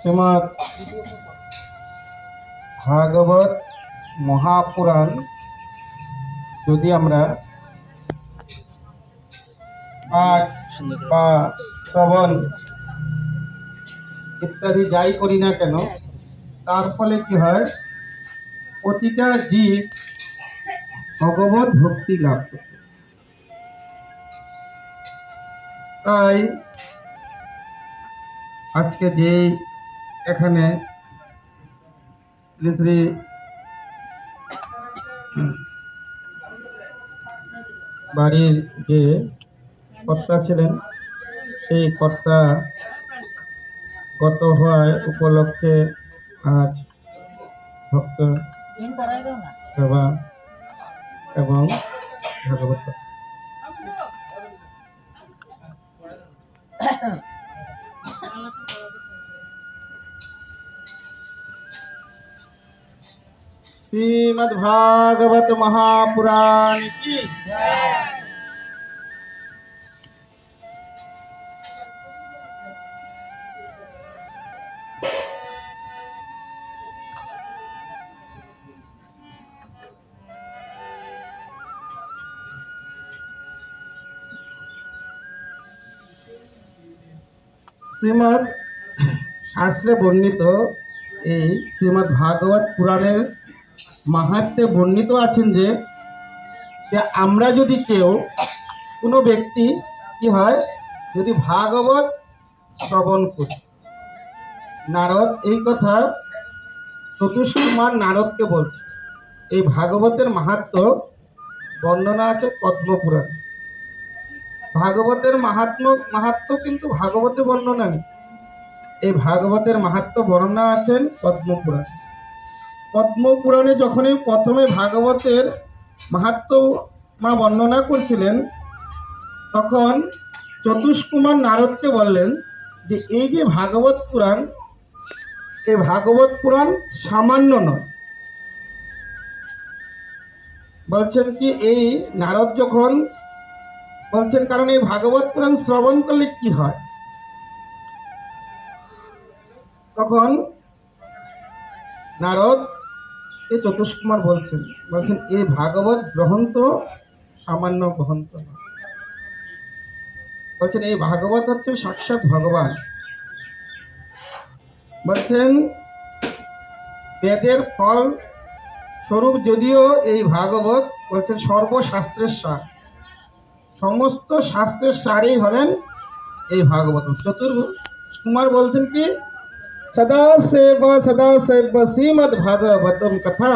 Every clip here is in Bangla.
শ্রীমৎ ভাগবত মহাপুরাণ, যদি আমরা পাঠ বা শ্রবণ ইত্যাদি যাই করি না কেন, তার ফলে কি হয়? প্রতিটা জীব ভগবত ভক্তি লাভ তাই আজকে যে এখানে শ্রী বাড়ির যে কর্তা ছিলেন, সেই কর্তা গত হওয়ায় উপলক্ষে আজ ভক্ত সেবা এবং ভাগবত। श्रीमद् भागवत महापुराण की শ্রীমৎ শাস্ত্রে বর্ণিত এই শ্রীমৎ ভাগবত পুরাণের মাহাত্মে বর্ণিত আছেন যে আমরা যদি কেউ কোনো ব্যক্তি কি হয়, যদি ভাগবত শ্রবণ করি, নারদ এই কথা চতুষ কুমার নারদকে বলছে। এই ভাগবতের মাহাত্ম বর্ণনা আছে পদ্মপুরাণে। ভাগবতের মাহাত্ম মাহাত্ম কিন্তু ভাগবতে বর্ণনা নেই। এই ভাগবতের মাহাত্ম বর্ণনা আছেন পদ্মপুরাণ। পদ্মপুরাণে যখনই প্রথমে ভাগবতের মাহাত্ম মা বর্ণনা করছিলেন, তখন চতুষ্কুমার নারদকে বললেন যে, এই যে ভাগবত পুরাণ, এই ভাগবত পুরাণ সামান্য নয়। বলছেন কি, এই নারদ যখন বলছেন, কারণ এই ভাগবত পুরাণ শ্রবণ করলে কি হয়? তখন নারদ এ চতুষ্কুমার বলছেন বলছেন, এ ভাগবত গ্রহণ তো সামান্য গ্রন্থ নয়। বলছেন, এই ভাগবত হচ্ছে সাক্ষাৎ ভগবান। বলছেন, বেদের ফল স্বরূপ যদিও এই ভাগবত, বলছেন সর্বশাস্ত্রের সার সমস্ত শাস্ত্রের সারই হলেন এই ভাগবত। চতুর কুমার বলছেন কি সেব শ্রীমদ ভাগবতম কথা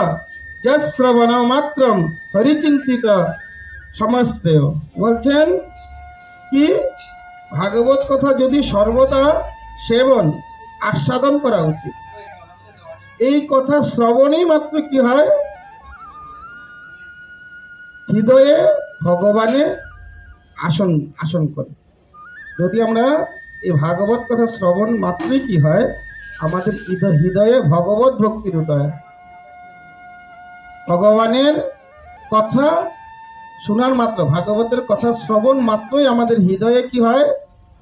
যৎ শ্রবণ মাত্রম হরিচিন্তিত সমস্ত বলছেন কি? ভাগবত কথা যদি সর্বদা সেবন, আস্বাদন করা উচিত। এই কথা শ্রবণই মাত্র কি হয়? হৃদয়ে ভগবানের আসন আসন করে। যদি আমরা এই ভাগবত কথা শ্রবণ মাত্রই কি হয় আমাদের হৃদয়- ভগবত ভক্তির উদয়। ভগবানের কথা শোনার মাত্র, ভাগবতের কথা শ্রবণ মাত্রই আমাদের হৃদয়ে কি হয়?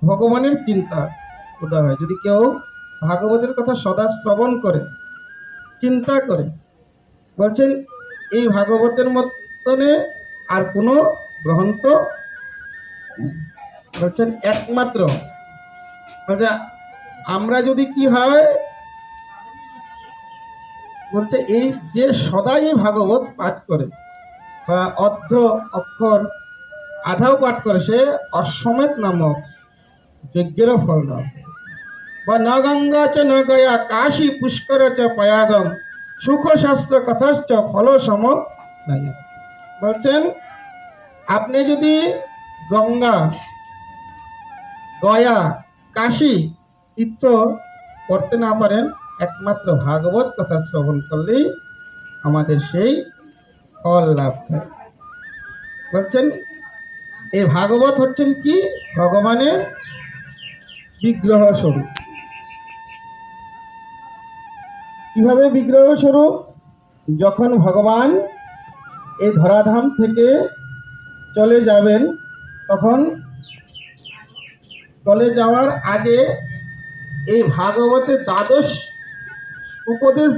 ভগবানের চিন্তা উদয় হয়। যদি কেউ ভাগবতের কথা সদা শ্রবণ করে, চিন্তা করে, বলছেন, এই ভাগবতের মতনে আর কোনো গ্রন্থ? বলছেন, একমাত্র। আমরা যদি কি হয়? বলছে, এই যে সদাই ভাগবত পাঠ করে, বা অর্ধ অক্ষর আধাও পাঠ করে, সে অশ্বমেধ নামক যজ্ঞের ফল লাভ বা ন গঙ্গা চ ন গয়া কাশী পুষ্কর চ পয়াগম সুখ শাস্ত্র কথাশ্চ ফল সম বলছেন, আপনি যদি গঙ্গা, গয়া, কাশী তীর্থ করতে না পারেন, একমাত্র ভাগবত কথা শ্রবণ করলেই আমাদের সেই ফল লাভ হয়। বলছেন এই ভাগবত হচ্ছেন কি? ভগবানের বিগ্রহ স্বরূপ। কীভাবে বিগ্রহ স্বরূপ? যখন ভগবান এই ধরাধাম থেকে চলে যাবেন, তখন চলে যাওয়ার আগে এই ভাগবতের দ্বাদশ উপদেশ